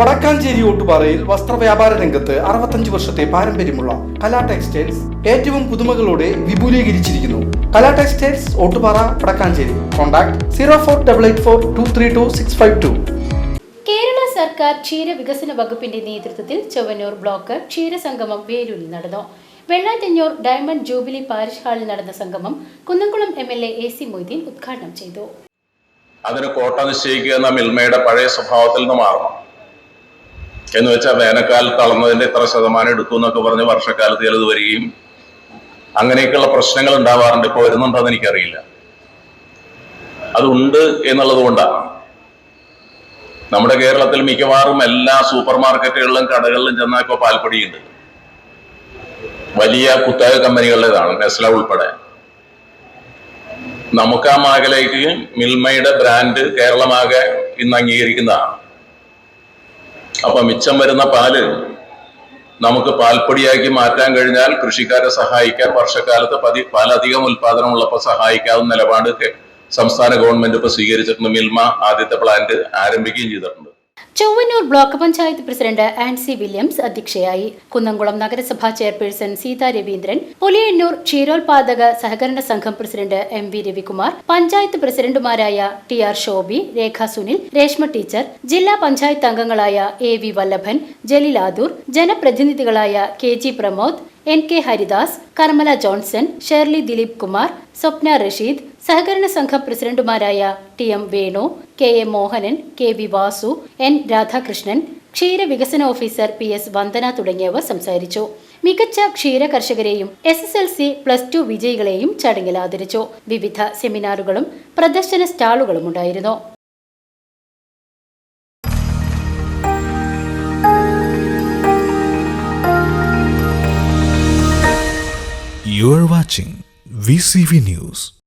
വടക്കാഞ്ചേരി ഓട്ടുപാറയിൽ വസ്ത്രവ്യാപാര രംഗത്ത് അറുപത്തഞ്ച് വർഷത്തെ പാരമ്പര്യമുള്ള കലാ ടെക്സ്റ്റൈൽസ് ഏറ്റവും പുതുമകളോടെ വിപുലീകരിച്ചിരിക്കുന്നു. Kala textiles Ottupara Vadakkanchery. Contact zero four double eight four two three two six five two. Kerala സർക്കാർ ക്ഷീര വികസന വകുപ്പിന്റെ നേതൃത്വത്തിൽ ചൊവ്വന്നൂർ ബ്ലോക്ക് ക്ഷീരസംഗമം വേലൂരിൽ നടന്നു. വെള്ളാറ്റഞ്ഞൂർ ഡയമണ്ട് ജൂബിലി പാരിഷ് ഹാളിൽ നടന്ന സംഗമം Kunnamkulam M L A A C Moideen ഉദ്ഘാടനം ചെയ്തു. അതിന് കോട്ട നിശ്ചയിക്കുക എന്ന മിൽമയുടെ പഴയ സ്വഭാവത്തിൽ നിന്ന് മാറണം. എന്ന് വെച്ചാൽ വേനൽക്കാലത്ത് അളന്നതിന്റെ ഇത്ര ശതമാനം എടുക്കും എന്നൊക്കെ പറഞ്ഞ് വർഷക്കാലത്ത് ചിലത് വരികയും അങ്ങനെയൊക്കെയുള്ള പ്രശ്നങ്ങൾ ഉണ്ടാവാറുണ്ട്. ഇപ്പോൾ വരുന്നുണ്ടോന്ന് എനിക്കറിയില്ല. അതുണ്ട് എന്നുള്ളത് കൊണ്ടാണ്. നമ്മുടെ കേരളത്തിൽ മിക്കവാറും എല്ലാ സൂപ്പർ മാർക്കറ്റുകളിലും കടകളിലും ചെന്നാൽ ഇപ്പോൾ പാൽപ്പൊടിയുണ്ട്. വലിയ കുത്തക കമ്പനികളുടേതാണ് നെസ്ല ഉൾപ്പെടെ. നമുക്ക് ആ മേഖലയ്ക്ക് മിൽമയുടെ ബ്രാൻഡ് കേരളമാകെ ഇന്ന് അംഗീകരിക്കുന്നതാണ്. അപ്പൊ മിച്ചം വരുന്ന പാൽ നമുക്ക് പാൽപ്പൊടിയാക്കി മാറ്റാൻ കഴിഞ്ഞാൽ കൃഷിക്കാരെ സഹായിക്കാൻ വർഷക്കാലത്ത് പതി പാലധികം ഉൽപാദനം ഉള്ളപ്പോൾ സഹായിക്കാവുന്ന നിലപാട് സംസ്ഥാന ഗവൺമെന്റ് ഇപ്പൊ സ്വീകരിച്ചിട്ടുണ്ട്. മിൽമ ആദ്യത്തെ പ്ലാന്റ് ആരംഭിക്കുകയും ചെയ്തിട്ടുണ്ട്. Chowwannur block panchayat president Ancy Williams അധ്യക്ഷയായി. കുന്നംകുളം നഗരസഭാ ചെയർപേഴ്സൺ സീതാ രവീന്ദ്രൻ പുലിയന്നൂർ ക്ഷീരോത്പാദക സഹകരണ സംഘം president M V Ravikumar panchayat പ്രസിഡന്റുമാരായ T R Shobi Rekha Sunil Reshma teacher ജില്ലാ പഞ്ചായത്ത് അംഗങ്ങളായ എ വി വല്ലഭൻ ജലീലാദൂർ ജനപ്രതിനിധികളായ K G Pramod N K Haridas Carmela Johnson Shirley Dileep Kumar Swapna Rasheed സഹകരണ സംഘം പ്രസിഡന്റുമാരായ T M Venu K A Mohanan K V Vasu N Radhakrishnan ക്ഷീര വികസന officer P S Vandana തുടങ്ങിയവർ സംസാരിച്ചു. മികച്ച ക്ഷീര കർഷകരെയും S S L C plus two വിജയികളെയും ചടങ്ങിൽ ആദരിച്ചു. വിവിധ സെമിനാറുകളും പ്രദർശന സ്റ്റാളുകളും ഉണ്ടായിരുന്നു. You watching VCV News.